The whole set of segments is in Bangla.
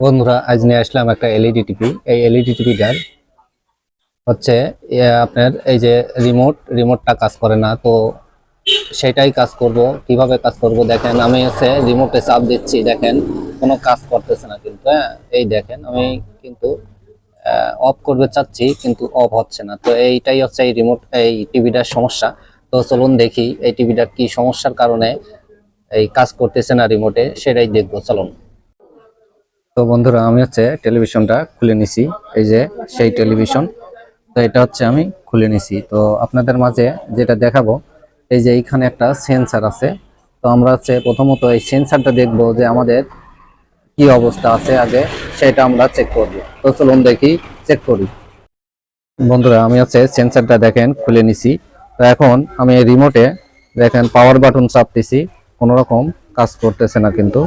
বন্ধুরা, আজ নিয়ে আসলাম একটা এলইডি টিভি এই এলইডি টিভিটার হচ্ছে ইয়ে আপনার এই যে রিমোট রিমোটটা কাজ করে না। তো সেটাই কাজ করব। কীভাবে কাজ করব দেখেন, আমি হচ্ছে রিমোটে চাপ দিচ্ছি, দেখেন, কোনো কাজ করতেছে না কিন্তু হ্যাঁ এই দেখেন, আমি কিন্তু অফ করবে চাচ্ছি, কিন্তু অফ হচ্ছে না। তো এইটাই হচ্ছে এই রিমোট এই টিভিটার সমস্যা। তো চলুন দেখি, এই টিভিটার কি সমস্যার কারণে এই কাজ করতেছে না রিমোটে সেটাই দেখব, চলুন। তো বন্ধুরা, আমি হচ্ছে টেলিভিশনটা খুলে নিছি। এই যে সেই টেলিভিশন, তো এটা হচ্ছে আমি খুলে নিছি। তো আপনাদের মাঝে যেটা দেখাবো, এই যে এইখানে একটা সেন্সার আছে। তো আমরা হচ্ছে প্রথমত এই সেন্সারটা দেখব যে আমাদের কি অবস্থা আছে আগে, সেটা আমরা চেক করব। তো চলুন দেখি চেক করি। বন্ধুরা, আমি হচ্ছে সেন্সারটা দেখেন, খুলে নিছি। তো এখন আমি রিমোটে দেখেন পাওয়ার বাটন চাপতেছি, কোনো রকম কাজ করতেছে না কিন্তু।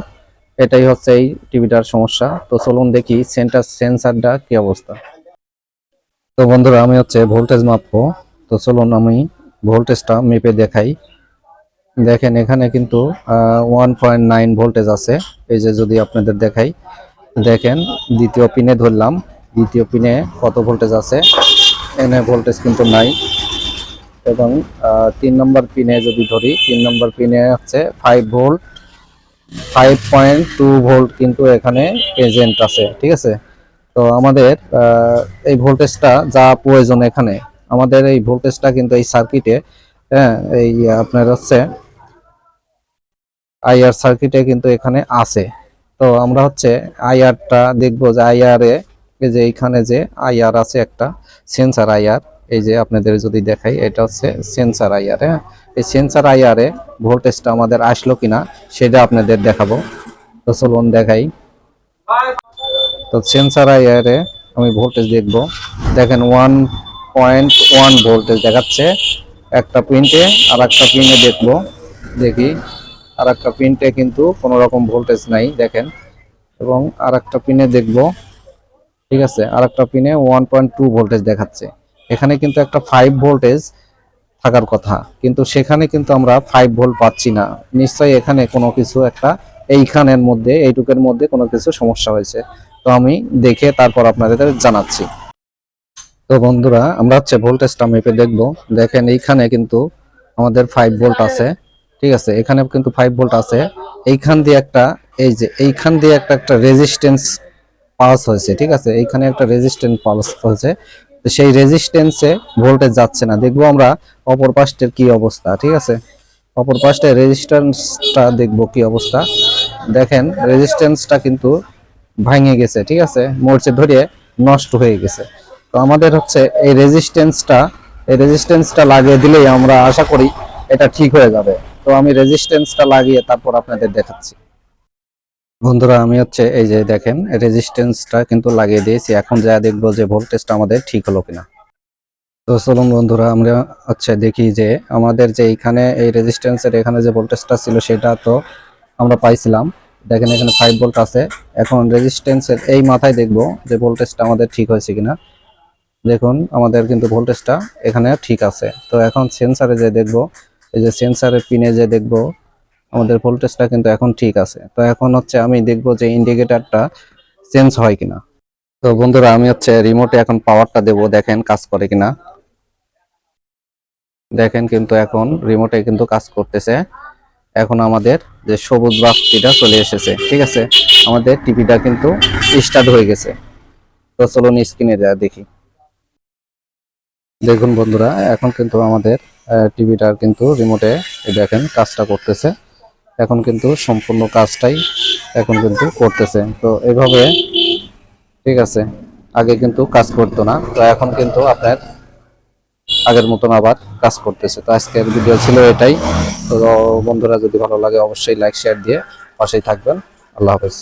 এটাই হচ্ছে এই টিভিটার সমস্যা। তো চলুন দেখি সেন্টার সেন্সারটা কি অবস্থা। তো বন্ধুরা, আমি হচ্ছে ভোল্টেজ মাপবো। তো চলুন আমি ভোল্টেজটা মেপে দেখাই। দেখেন, এখানে কিন্তু ওয়ান পয়েন্ট নাইন ভোল্টেজ আছে। এই যে যদি আপনাদের দেখাই, দেখেন, দ্বিতীয় পিনে ধরলাম। দ্বিতীয় পিনে কত ভোল্টেজ আছে? এখানে ভোল্টেজ কিন্তু নাই। এবং তিন নম্বর পিনে যদি ধরি, তিন নম্বর পিনে হচ্ছে five volt five point two volt কিন্তু এখানে প্রেজেন্ট আছে, ঠিক আছে? তো আমাদের এই ভোল্টেজটা যা প্রয়োজন এখানে, আমাদের এই ভোল্টেজটা কিন্তু এই সার্কিটে হ্যাঁ এই আপনার হচ্ছে আইআর সার্কিটে কিন্তু এখানে আছে। তো আমরা হচ্ছে আইআরটা দেখব যে আইআর যে এইখানে যে আইআর আছে একটা সেন্সার আইআর এই যে আপনাদের যদি দেখাই, এটা হচ্ছে সেন্সার আইআর হ্যাঁ এই সেন্সার আইআর ভোল্টেজটা আমাদের আসলো কিনা, সেটা আপনাদের দেখাবো। তো চলুন দেখাই। তো সেন্সার এ আমি ভোল্টেজ দেখব। দেখেন ওয়ান পয়েন্ট ওয়ান ভোল্টেজ দেখাচ্ছে। একটা প্রিন্টে আর একটা পিনে দেখব। দেখি, আর একটা পিনটে কিন্তু কোনো রকম ভোল্টেজ নাই, দেখেন। এবং আর একটা পিনে দেখব। ঠিক আছে, আর একটা পিনে ওয়ান পয়েন্ট টু ভোল্টেজ দেখাচ্ছে। এখানে কিন্তু একটা ফাইভ ভোল্টেজ থাকার কথা। কিন্তু সেখানে কিন্তু আমরা ফাইভ ভোল্ট পাচ্ছি না। নিশ্চয়ই এখানে কোনো কিছু একটা, এইখানের মধ্যে, এইটুকের মধ্যে কোনো কিছু সমস্যা হয়েছে। তো আমি দেখে তারপর আপনাদের জানাচ্ছি। তো বন্ধুরা, আমরা হচ্ছে ভোল্টেজটা মেপে দেখব। দেখেন এইখানে কিন্তু আমাদের ফাইভ ভোল্ট আছে। ঠিক আছে এখানে কিন্তু ফাইভ ভোল্ট আছে। এইখান দিয়ে একটা, এই যে এইখান দিয়ে একটা একটা রেজিস্ট্যান্স পাস হয়েছে। ঠিক আছে, এইখানে একটা রেজিস্ট্যান্স পাস হয়েছে। সেই রেজিস্ট্যান্সে ভোল্টেজ যাচ্ছে না। দেখব আমরা অপর পাশের কি অবস্থা, ঠিক আছে? অপর পাশে রেজিস্ট্যান্সটা দেখব কি অবস্থা। দেখেন রেজিস্ট্যান্সটা কিন্তু ভাঙে গেছে, ঠিক আছে? মরচে ধরিয়ে নষ্ট হয়ে গেছে। তো আমাদের হচ্ছে এই রেজিস্ট্যান্সটা এই রেজিস্ট্যান্সটা লাগিয়ে দিলেই আমরা আশা করি এটা ঠিক হয়ে যাবে। তো আমি রেজিস্ট্যান্সটা লাগিয়ে তারপর আপনাদের দেখাচ্ছি। বন্ধুরা, আমি হচ্ছে এই যে দেখেন রেজিস্ট্যান্সটা কিন্তু লাগিয়ে দিয়েছি। এখন যা দেখব যে ভোল্টেজটা আমাদের ঠিক হলো কিনা। তো চলুন বন্ধুরা, আমরা হচ্ছে দেখি যে আমাদের যে এইখানে, এই রেজিস্ট্যান্সের এখানে যে ভোল্টেজটা ছিল, সেটা তো আমরা পাইছিলাম। দেখেন এখানে ফাইভ ভোল্ট আছে। এখন রেজিস্ট্যান্সের এই মাথায় দেখব যে ভোল্টেজটা আমাদের ঠিক হয়েছে কিনা। দেখুন, আমাদের কিন্তু ভোল্টেজটা এখানে ঠিক আছে। তো এখন সেন্সারে যে দেখব, এই যে সেন্সারের পিনে যে দেখব আমাদের ভোল্টেজটা কিন্তু এখন ঠিক আছে। তো এখন হচ্ছে আমি দেখব যে ইন্ডিকেটরটা চেঞ্জ হয় কিনা। তো বন্ধুরা, আমি হচ্ছে রিমোটে এখন পাওয়ারটা দেবো, দেখেন কাজ করে কিনা। দেখেন কিন্তু এখন রিমোটে কিন্তু কাজ করতেছে। এখন আমাদের যে সবুজ বাতিটা চলে এসেছে, ঠিক আছে? আমাদের টিভিটা কিন্তু স্টার্ট হয়ে গেছে। তো চলুন স্ক্রিনে যা দেখি। দেখুন বন্ধুরা, এখন কিন্তু আমাদের টিভিটার কিন্তু রিমোটে দেখেন, কাজটা করতেছে। এখন কিন্তু সম্পূর্ণ কাজটাই এখন কিন্তু করতেছে। তো এভাবে, ঠিক আছে, আগে কিন্তু কাজ করতো না। তো এখন কিন্তু আপনার আগের মতন আবার কাজ করতেছে। তো আজকের ভিডিও ছিল এটাই। তো বন্ধুরা, যদি ভালো লাগে অবশ্যই লাইক শেয়ার দিয়ে পাশেই থাকবেন। আল্লাহ হাফেজ।